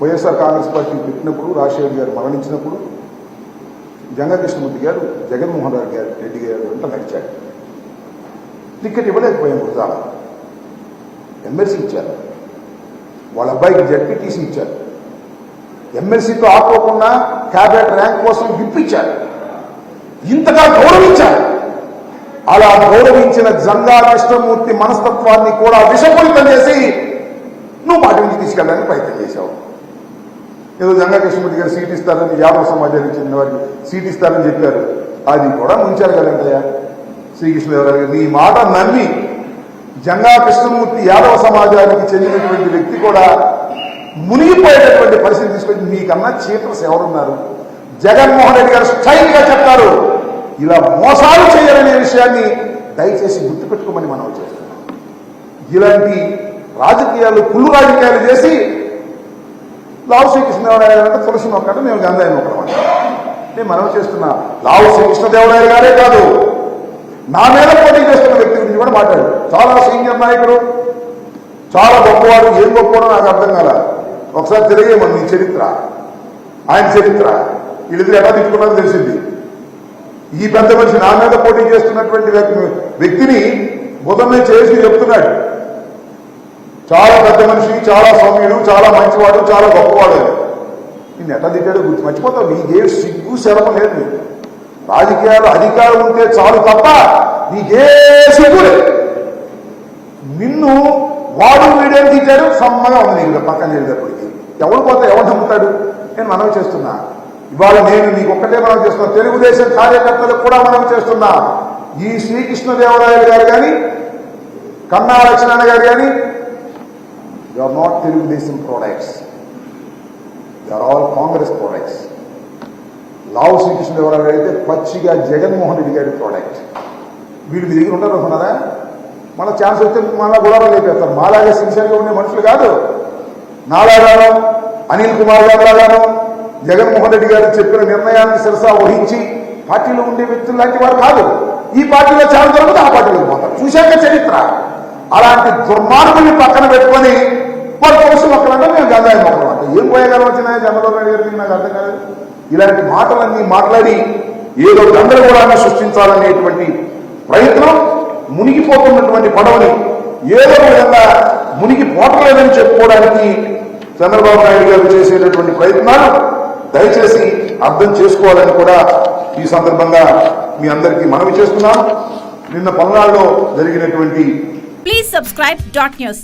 YSR Congress party పెట్టినప్పుడు రాజశేఖర్ గారు మరణించినప్పుడు జంగకృష్ణమూర్తి గారు జగన్మోహన్ రెడ్డి గారు రెడ్డి గారు వెంట నడిచాడు టికెట్ ఇవ్వలేకపోయాం గురజాల ఎమ్మెల్సీ ఇచ్చారు. వాళ్ళ అబ్బాయికి జడ్పీటీసీ ఇచ్చారు. ఎమ్మెల్సీతో ఆపుకోకుండా క్యాబినెట్ ర్యాంక్ కోసం ఇప్పించారు. ఇంతగా గౌరవించారు. అలా గౌరవించిన జంగా కృష్ణమూర్తి మనస్తత్వాన్ని కూడా విషపూరితం చేసి నువ్వు పాటి నుంచి తీసుకెళ్ళడానికి ప్రయత్నం చేశావు. ఏదో గంగా కృష్ణమూర్తి గారు సీట్ ఇస్తారని యాదవ సమాజానికి చెందిన వారికి సీట్ ఇస్తారని చెప్పారు. అది కూడా ముంచారు కదంటయ్యా శ్రీకృష్ణదేవరాయ గారు నీ మాట నమ్మి జంగా కృష్ణమూర్తి యాదవ సమాజానికి చెందినటువంటి వ్యక్తి కూడా మునిగిపోయేటటువంటి పరిస్థితి తీసుకొచ్చి మీకన్నా చీటర్స్ ఎవరున్నారు? జగన్మోహన్ రెడ్డి గారు స్టైల్గా చెప్తారు ఇలా మోసాలు చేయాలనే విషయాన్ని దయచేసి గుర్తుపెట్టుకోమని మనం చేస్తున్నాం. ఇలాంటి రాజకీయాలు కుళ్ళు రాజకీయాలు చేసి లావు శ్రీకృష్ణదేవరాయ గారు అంటే తులసి మొక్కట మేము గంధాయి మొక్కడం అంటే. నేను మనం చేస్తున్నా. లావు శ్రీకృష్ణదేవరాయలు గారే కాదు. నా మీద పోటీ చేస్తున్న వ్యక్తి గురించి కూడా మాట్లాడు. చాలా సీనియర్ నాయకుడు చాలా గొప్పవాడు. ఏం గొప్పవాడో నాకు అర్థం కాల. ఒకసారి తిరిగేమని నీ చరిత్ర. ఆయన చరిత్ర. వీళ్ళిద్దరు ఎలా తిట్టుకున్నారో తెలిసింది. ఈ పెద్ద మనిషి నా మీద పోటీ చేస్తున్నటువంటి వ్యక్తిని బుధమే చేసి చెప్తున్నాడు. చాలా పెద్ద మనిషి చాలా సౌమ్యుడు చాలా మంచివాడు చాలా గొప్పవాడు. అని నిన్ను ఎట్లా తిట్టాడో గుర్తు మర్చిపోతావు. నీకే సిగ్గు శరమ లేదు నీకు. రాజకీయాలు అధికారం ఉంటే చాలు తప్ప నీకే సిగ్గు లేదు. నిన్ను వాడు వీడేం తిట్టాడు సమ్మగా ఉంది నీకు. పక్కన చేసేటప్పటికి ఎవడు పోతే ఎవడు నమ్ముతాడు? నేను మనవి చేస్తున్నా. ఇవాళ నేను నీకు ఒక్కటే మనం చేస్తున్నా. తెలుగుదేశం కార్యకర్తలకు కూడా మనం చేస్తున్నా. ఈ శ్రీకృష్ణదేవరాయలు గారు కానీ కన్నా లక్ష్మణ గారు కానీ They are not Telugu Desam products. They are all Congress products. లావు శ్రీకృష్ణుడు ఎవరైనా అయితే పచ్చిగా జగన్మోహన్ రెడ్డి గారి ప్రోడక్ట్ వీళ్ళు మీ దగ్గర ఉంటారు అనుకున్నారా మన ఛాన్స్ వస్తే మళ్ళా గొడవలు లేపేస్తారు మాలాగా సిన్సియర్గా ఉండే మనుషులు కాదు. నాలాగాను అనిల్ కుమార్ గారు జగన్మోహన్ రెడ్డి గారు చెప్పిన నిర్ణయాన్ని శిరసా వహించి పార్టీలో ఉండే వ్యక్తులు లాంటి వారు కాదు. ఈ పార్టీలో ఛాన్స్ దొరకదు ఆ పార్టీలో పోతారు చూశాక చరిత్ర. అలాంటి దుర్మార్గుల్ని పక్కన పెట్టుకొని వారు కోసం ఒక్కరంటే మేము గంధాయి ఉపయోగాలు వచ్చినాయని చంద్రబాబు నాయుడు గారికి నాకు అర్థం కాలేదు. ఇలాంటి మాటలన్నీ మాట్లాడి ఏదో గందరగోళాన్ని సృష్టించాలనేటువంటి ప్రయత్నం మునిగిపోతున్నటువంటి పడవని ఏదో విధంగా మునిగి పోటలేదని చెప్పుకోవడానికి చంద్రబాబు నాయుడు గారు చేసేటటువంటి ప్రయత్నాలు దయచేసి అర్థం చేసుకోవాలని కూడా ఈ సందర్భంగా మీ అందరికీ మనవి చేస్తున్నాను. నిన్న పల్నాడులో జరిగినటువంటి ప్లీజ్ సబ్స్క్రైబ్ డాట్ న్యూస్